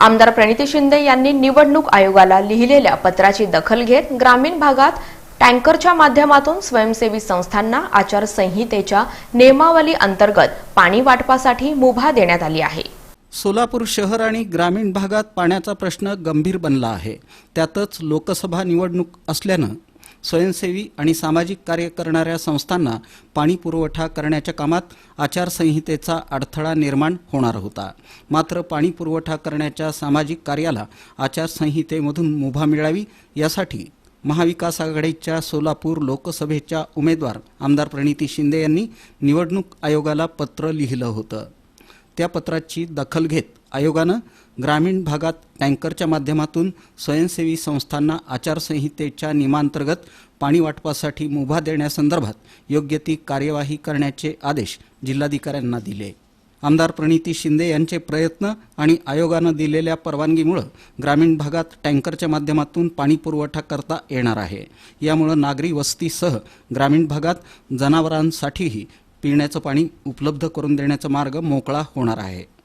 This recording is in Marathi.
आमदार प्रणिती शिंदे यांनी निवडणूक आयोगाला लिहिलेल्या पत्राची दखल घेत ग्रामीण भागात टँकरच्या माध्यमातून स्वयंसेवी संस्थांना आचारसंहितेच्या नियमावली अंतर्गत पाणी वाटपासाठी मुभा देण्यात आली आहे. सोलापूर शहर आणि ग्रामीण भागात पाण्याचा प्रश्न गंभीर बनला आहे. त्यातच लोकसभा निवडणूक असल्यानं स्वयंसेवी आणि सामाजिक कार्य करणाऱ्या संस्थांना पाणी पुरवठा करण्याच्या कामात आचारसंहितेचा अडथळा निर्माण होणार होता. मात्र पाणी पुरवठा करण्याच्या सामाजिक कार्याला आचारसंहितेमधून मुभा मिळावी यासाठी महाविकास आघाडीच्या सोलापूर लोकसभेच्या उमेदवार आमदार प्रणिती शिंदे यांनी निवडणूक आयोगाला पत्र लिहिलं होतं. त्या पत्राची दखल घेत आयोगानं ग्रामीण भागात टँकरच्या माध्यमातून स्वयंसेवी संस्थांना आचारसंहितेच्या नियमांतर्गत पाणी वाटपासाठी मुभा देण्यासंदर्भात योग्य ती कार्यवाही करण्याचे आदेश जिल्हाधिकाऱ्यांना दिले. आमदार प्रणिती शिंदे यांचे प्रयत्न आणि आयोगानं दिलेल्या परवानगीमुळं ग्रामीण भागात टँकरच्या माध्यमातून पाणी पुरवठा करता येणार आहे. यामुळं नागरी वस्तीसह ग्रामीण भागात जनावरांसाठीही पिण्याचं पाणी उपलब्ध करून देण्याचा मार्ग मोकळा होणार आहे.